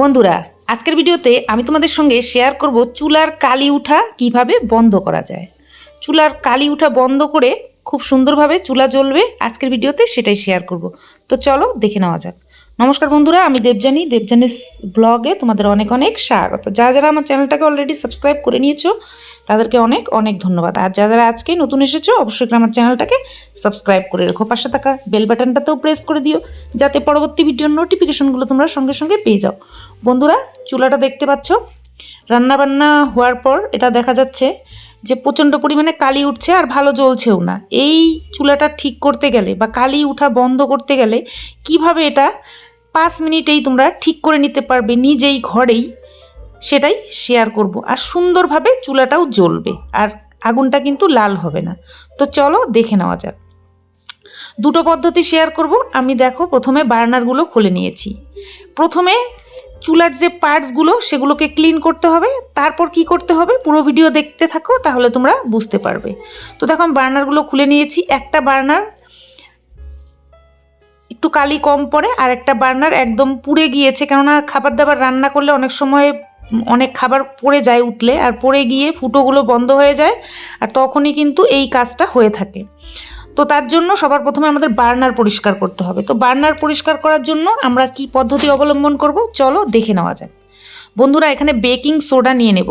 বন্ধুরা, আজকের ভিডিওতে আমি তোমাদের সঙ্গে শেয়ার করব চুলার কালি উঠা কীভাবে বন্ধ করা যায়। চুলার কালি উঠা বন্ধ করে খুব সুন্দরভাবে চুলা জ্বলবে, আজকের ভিডিওতে সেটাই শেয়ার করব। তো চলো দেখে নেওয়া যাক। নমস্কার বন্ধুরা, আমি দেবজানি দেবজানিস ব্লগে তোমাদের অনেক অনেক স্বাগত। যারা যারা আমার চ্যানেলটাকে অলরেডি সাবস্ক্রাইব করে নিয়েছো, তাদেরকে অনেক অনেক ধন্যবাদ। আর যারা যারা আজকে নতুন এসেছ, অবশ্যই আমার চ্যানেলটাকে সাবস্ক্রাইব করে রেখো। পাশে থাকা বেল বাটনটাতেও প্রেস করে দিও, যাতে পরবর্তী ভিডিওর নোটিফিকেশনগুলো তোমরা সঙ্গে সঙ্গে পেয়ে যাও। বন্ধুরা, চুলাটা দেখতে পাচ্ছ? রান্নাবান্না হওয়ার পর এটা দেখা যাচ্ছে যে প্রচণ্ড পরিমাণে কালি উঠছে আর ভালো জ্বলছেও না। এই চুলাটা ঠিক করতে গেলে বা কালি উঠা বন্ধ করতে গেলে কীভাবে এটা পাঁচ মিনিটেই তোমরা ঠিক করে নিতে পারবে নিজেই ঘরেই। সেটাই শেয়ার করব। আর সুন্দরভাবে চুলাটাও জ্বলবে। আর আগুনটা কিন্তু লাল হবে না। তো চলো দেখে নেওয়া যাক। দুটো পদ্ধতি শেয়ার করব। আমি দেখো প্রথমে বার্নারগুলো খুলে নিয়েছি। প্রথমে চুলার যে পার্টসগুলো, সেগুলোকে ক্লিন করতে হবে। তারপর কি করতে হবে? পুরো ভিডিও দেখতে থাকো, তাহলে তোমরা বুঝতে পারবে। তো দেখো আমি বার্নারগুলো খুলে নিয়েছি। একটা বার্নার একটু কালি কম পড়ে আর একটা বার্নার একদম পুড়ে গিয়েছে। কেননা খাবার দাবার রান্না করলে অনেক সময় অনেক খাবার পড়ে যায় উতলে আর পড়ে গিয়ে ফুটোগুলো বন্ধ হয়ে যায় আর তখনই কিন্তু এই কাজটা হয়ে থাকে। তো তার জন্য সবার প্রথমে আমাদের বার্নার পরিষ্কার করতে হবে। তো বার্নার পরিষ্কার করার জন্য আমরা কি পদ্ধতি অবলম্বন করব? চলো দেখে নেওয়া যাক। বন্ধুরা, এখানে বেকিং সোডা নিয়ে নেব।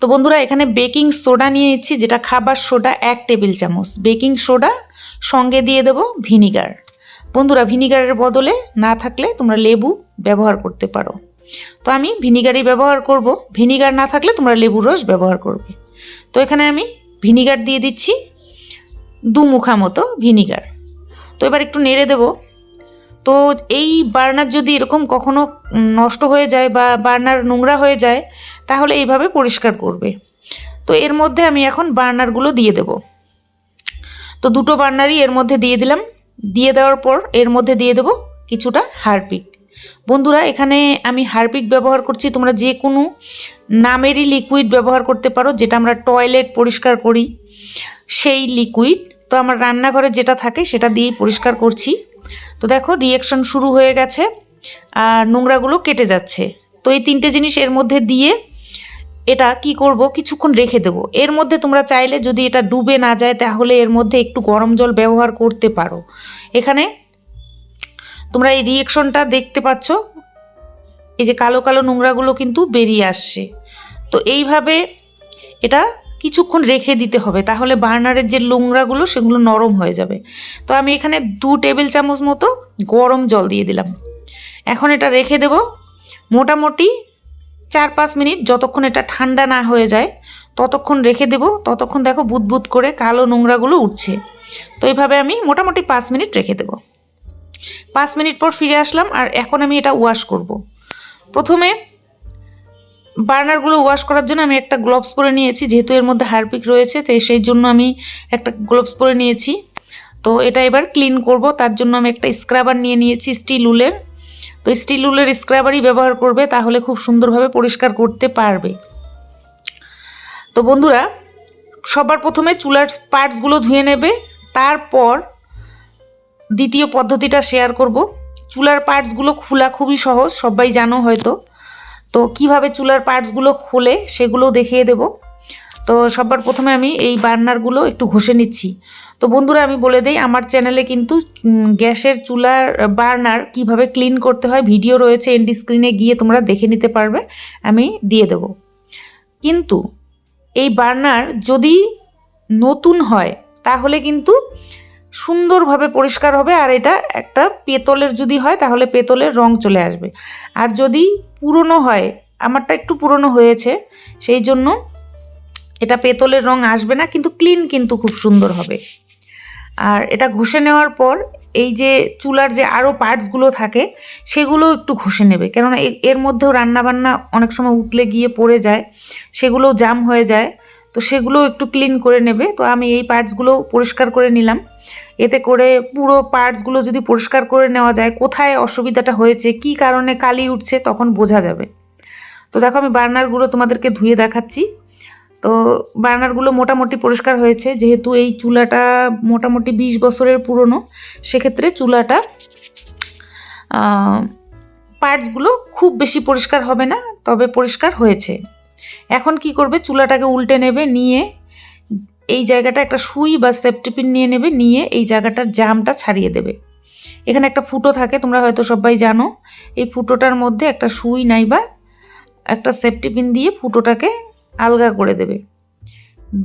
তো বন্ধুরা, এখানে বেকিং সোডা নিয়ে নিচ্ছি, যেটা খাবার সোডা এক টেবিল চামচ। বেকিং সোডা সঙ্গে দিয়ে দেব ভিনিগার। বন্ধুরা, ভিনিগারের বদলে না থাকলে তোমরা লেবু ব্যবহার করতে পারো। তো আমি ভিনিগারই ব্যবহার করব। ভিনিগার না থাকলে তোমরা লেবুর রস ব্যবহার করবে। তো এখানে আমি ভিনিগার দিয়ে দিচ্ছি দু মুখা মতো ভিনিগার। তো এবার একটু নেড়ে দেব। তো এই বার্নার যদি এরকম কখনো নষ্ট হয়ে যায় বা বার্নার নোংরা হয়ে যায়, তাহলে এইভাবে পরিষ্কার করবে। তো এর মধ্যে আমি এখন বার্নারগুলো দিয়ে দেব। তো দুটো বার্নারই এর মধ্যে দিয়ে দিলাম। দিয়ে দেওয়ার পর এর মধ্যে দিয়ে দেব কিছুটা হারপিক। বন্ধুরা, এখানে আমি হারপিক ব্যবহার করছি। তোমরা যে কোনো নামেরই লিকুইড ব্যবহার করতে পারো, যেটা আমরা টয়লেট পরিষ্কার করি, সেই লিকুইড তো আমার রান্নাঘরে যেটা থাকে সেটা দিয়েই পরিষ্কার করছি। তো দেখো রিয়াকশন শুরু হয়ে গেছে, আর নোংরাগুলো কেটে যাচ্ছে। তো এই তিনটে জিনিস এর মধ্যে দিয়ে এটা কি করব? কিছুক্ষণ রেখে দেবো। এর মধ্যে তোমরা চাইলে যদি এটা ডুবে না যায়, তাহলে এর মধ্যে একটু গরম জল ব্যবহার করতে পারো। এখানে তোমরা এই রিয়েকশনটা দেখতে পাচ্ছ। এই যে কালো কালো নোংরাগুলো কিন্তু বেরিয়ে আসছে। তো এইভাবে এটা কিছুক্ষণ রেখে দিতে হবে। তাহলে বার্নারের যে নোংরাগুলো, সেগুলো নরম হয়ে যাবে। তো আমি এখানে দু টেবিল চামচ মতো গরম জল দিয়ে দিলাম। এখন এটা রেখে দেব। মোটামুটি চার পাঁচ মিনিট যতক্ষণ এটা ঠান্ডা না হয়ে যায়, ততক্ষণ রেখে দেব। ততক্ষণ দেখো বুদবুদ করে কালো নোংরাগুলো উঠছে। তো এইভাবে আমি মোটামুটি পাঁচ মিনিট রেখে দেব। পাঁচ মিনিট পর ফিরে আসলাম আর এখন আমি এটা ওয়াশ করব। প্রথমে বার্নারগুলো ওয়াশ করার জন্য আমি একটা গ্লোভস পরে নিয়েছি, যেহেতু এর মধ্যে হারপিক রয়েছে, তো সেই জন্য আমি একটা গ্লোভস পরে নিয়েছি। তো এটা এবার ক্লিন করব। তার জন্য আমি একটা স্ক্রাবার নিয়ে নিয়েছি, স্টিল উলের। তো স্টিল উলের স্ক্রাবারই ব্যবহার করবে, তাহলে খুব সুন্দরভাবে পরিষ্কার করতে পারবে। তো বন্ধুরা, সবার প্রথমে চুলার পার্টসগুলো ধুয়ে নেবে, তারপর দ্বিতীয় পদ্ধতিটা শেয়ার করব। চুলার পার্টসগুলো খোলা খুবই সহজ, সবাই জানো হয়তো। তো কীভাবে চুলার পার্টসগুলো খোলে সেগুলো দেখিয়ে দেব। তো সবার প্রথমে আমি এই বার্নারগুলো একটু ঘষে নিচ্ছি। তো বন্ধুরা, আমি বলে দেই, আমার চ্যানেলে কিন্তু গ্যাসের চুলার বার্নার কীভাবে ক্লিন করতে হয় ভিডিও রয়েছে এন্ডি স্ক্রিনে গিয়ে তোমরা দেখে নিতে পারবে, আমি দিয়ে দেব। কিন্তু এই বার্নার যদি নতুন হয়, তাহলে কিন্তু সুন্দরভাবে পরিষ্কার হবে, আর এটা একটা পেতলের যদি হয়, তাহলে পেতলের রং চলে আসবে। আর যদি পুরনো হয়, আমারটা একটু পুরনো হয়েছে, সেই জন্য এটা পেতলের রং আসবে না, কিন্তু ক্লিন কিন্তু খুব সুন্দর হবে। আর এটা ঘষে নেওয়ার পর এই যে চুলার যে আরও পার্টসগুলো থাকে, সেগুলো একটু ঘষে নেবে। কেননা এর মধ্যেও রান্নাবান্না অনেক সময় উতলে গিয়ে পড়ে যায় সেগুলোও জাম হয়ে যায়, তো সেগুলো একটু ক্লিন করে নেবে। তো আমি এই পার্টসগুলো পরিষ্কার করে নিলাম। এতে করে পুরো পার্টসগুলো যদি পরিষ্কার করে নেওয়া যায়, কোথায় অসুবিধাটা হয়েছে, কি কারণে কালি উঠছে, তখন বোঝা যাবে। তো দেখো আমি বার্নারগুলো তোমাদেরকে ধুয়ে দেখাচ্ছি। তো বার্নারগুলো মোটামুটি পরিষ্কার হয়েছে। যেহেতু এই চুলাটা মোটামুটি বিশ বছরের পুরনো, সেক্ষেত্রে চুলাটা পার্টসগুলো খুব বেশি পরিষ্কার হবে না, তবে পরিষ্কার হয়েছে। এখন কি করবে? চুলাটাকে উল্টে নেবে, নিয়ে এই জায়গাটা একটা সুই বা সেপটিপিন নিয়ে নেবে, নিয়ে এই জায়গাটার জামটা ছাড়িয়ে দেবে। এখানে একটা ফুটো থাকে, তোমরা হয়তো সবাই জানো। এই ফুটোটার মধ্যে একটা সুই নাইবা একটা সেপটিপিন দিয়ে ফুটোটাকে আলগা করে দেবে।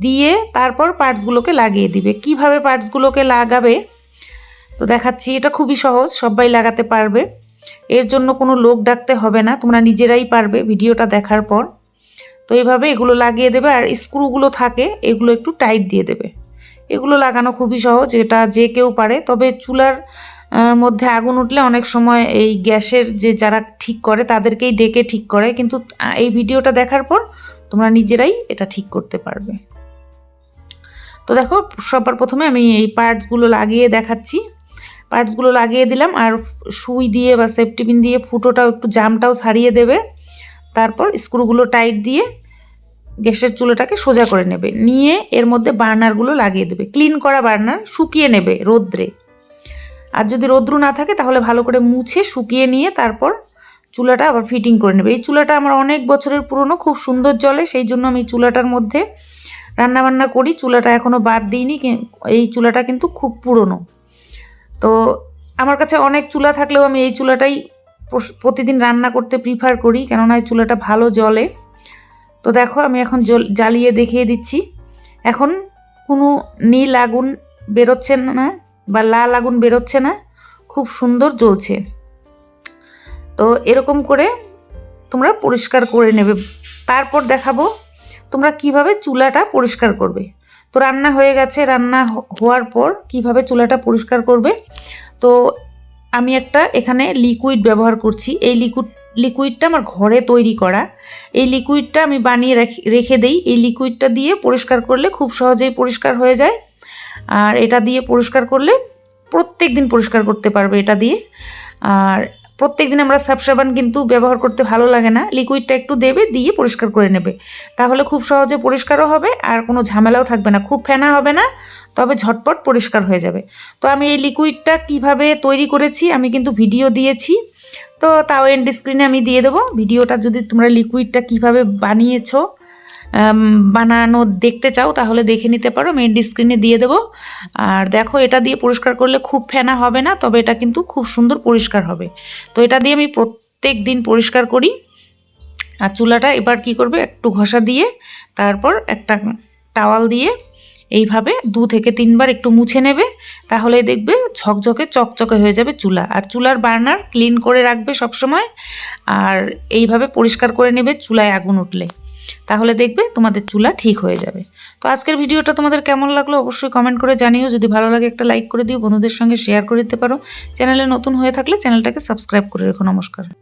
দিয়ে তারপর পার্টসগুলোকে লাগিয়ে দিবে। কীভাবে পার্টসগুলোকে লাগাবে? তো দেখাচ্ছি, এটা খুবই সহজ, সবাই লাগাতে পারবে। এর জন্য কোনো লোক ডাকতে হবে না, তোমরা নিজেরাই পারবে ভিডিওটা দেখার পর। তো এইভাবে এগুলো লাগিয়ে দেবে আর স্ক্রুগুলো থাকে, এগুলো একটু টাইট দিয়ে দেবে। এগুলো লাগানো খুবই সহজ, এটা যে কেউ পারে। তবে চুলার মধ্যে আগুন উঠলে অনেক সময় এই গ্যাসের যে যারা ঠিক করে, তাদেরকেই ডেকে ঠিক করে। কিন্তু এই ভিডিওটা দেখার পর তোমরা নিজেরাই এটা ঠিক করতে পারবে। তো দেখো, সবার প্রথমে আমি এই পার্টসগুলো লাগিয়ে দেখাচ্ছি। পার্টসগুলো লাগিয়ে দিলাম আর সুই দিয়ে বা সেফটি পিন দিয়ে ফুটোটাও একটু জামটাও ছাড়িয়ে দেবে। তারপর স্ক্রুগুলো টাইট দিয়ে গ্যাসের চুলোটাকে সোজা করে নেবে। নিয়ে এর মধ্যে বার্নারগুলো লাগিয়ে দেবে। ক্লিন করা বার্নার শুকিয়ে নেবে রোদ্রে। আর যদি রোদ্রু না থাকে তাহলে ভালো করে মুছে শুকিয়ে নিয়ে তারপর চুলাটা আবার ফিটিং করে নেবে। এই চুলাটা আমার অনেক বছরের পুরনো, খুব সুন্দর জলে, সেই জন্য আমি চুলাটার মধ্যে রান্না বান্না করি। চুলাটা এখনও বাদ দিইনি এই চুলাটা কিন্তু খুব পুরনো। তো আমার কাছে অনেক চুলা থাকলেও আমি এই চুলাটাই প্রতিদিন রান্না করতে প্রিফার করি, কেননা এই চুলাটা ভালো জলে। তো দেখো, আমি এখন জ্বালিয়ে দেখিয়ে দিচ্ছি। এখন কোনো নীল আগুন বেরোচ্ছে না, বা লাল আগুন বেরোচ্ছে না, খুব সুন্দর জ্বলছে। তো এরকম করে তোমরা পরিষ্কার করে নেবে। তারপর দেখাবো তোমরা কীভাবে চুলাটা পরিষ্কার করবে। তো রান্না হয়ে গেছে, রান্না হওয়ার পর কীভাবে চুলাটা পরিষ্কার করবে। তো আমি একটা এখানে লিকুইড ব্যবহার করছি। এই লিকুইড লিকুইডটা আমার ঘরে তৈরি করা। এই লিকুইডটা আমি বানিয়ে রাখি, রেখে দেই। এই লিকুইডটা দিয়ে পরিষ্কার করলে খুব সহজেই পরিষ্কার হয়ে যায়। আর এটা দিয়ে পরিষ্কার করলে প্রত্যেক দিন পরিষ্কার করতে পারবে এটা দিয়ে। আর প্রত্যেক দিন আমরা সাব সাবান কিন্তু ব্যবহার করতে ভালো লাগে না। লিকুইডটা একটু দেবে, দিয়ে পরিষ্কার করে নেবে। তাহলে খুব সহজে পরিষ্কারও হবে আর কোনো ঝামেলাও থাকবে না। খুব ফেনা হবে না, তবে ঝটপট পরিষ্কার হয়ে যাবে। তো আমি এই লিকুইডটা কীভাবে তৈরি করেছি, আমি কিন্তু ভিডিও দিয়েছি। তো তাও এন্ড স্ক্রিনে আমি দিয়ে দেবো। ভিডিওটা যদি তোমরা লিকুইডটা কীভাবে বানিয়েছো বানানো দেখতে চাও, তাহলে দেখে নিতে পারো। মেন স্ক্রিনে দিয়ে দেবো। আর দেখো, এটা দিয়ে পরিষ্কার করলে খুব ফেনা হবে না, তবে এটা কিন্তু খুব সুন্দর পরিষ্কার হবে। তো এটা দিয়ে আমি প্রত্যেক দিন পরিষ্কার করি। আর চুলাটা এবার কি করবে, একটু ঘষা দিয়ে, তারপর একটা টাওয়াল দিয়ে এইভাবে দু থেকে তিনবার একটু মুছে নেবে। তাহলে দেখবে ঝকঝকে, চকচকে হয়ে যাবে চুলা। আর চুলার বার্নার ক্লিন করে রাখবে সবসময়। আর এইভাবে পরিষ্কার করে নেবে চুলায় আগুন উঠলে। তাহলে দেখবে তোমাদের চুলা ঠিক হয়ে যাবে। তো আজকের ভিডিওটা তোমাদের কেমন লাগল অবশ্যই কমেন্ট করে জানিও। যদি ভালো লাগে একটা লাইক করে দিও, বন্ধুদের সঙ্গে শেয়ার করে দিতে পারো। চ্যানেলে নতুন হয়ে থাকলে চ্যানেলটাকে সাবস্ক্রাইব করে রেখো, নমস্কার।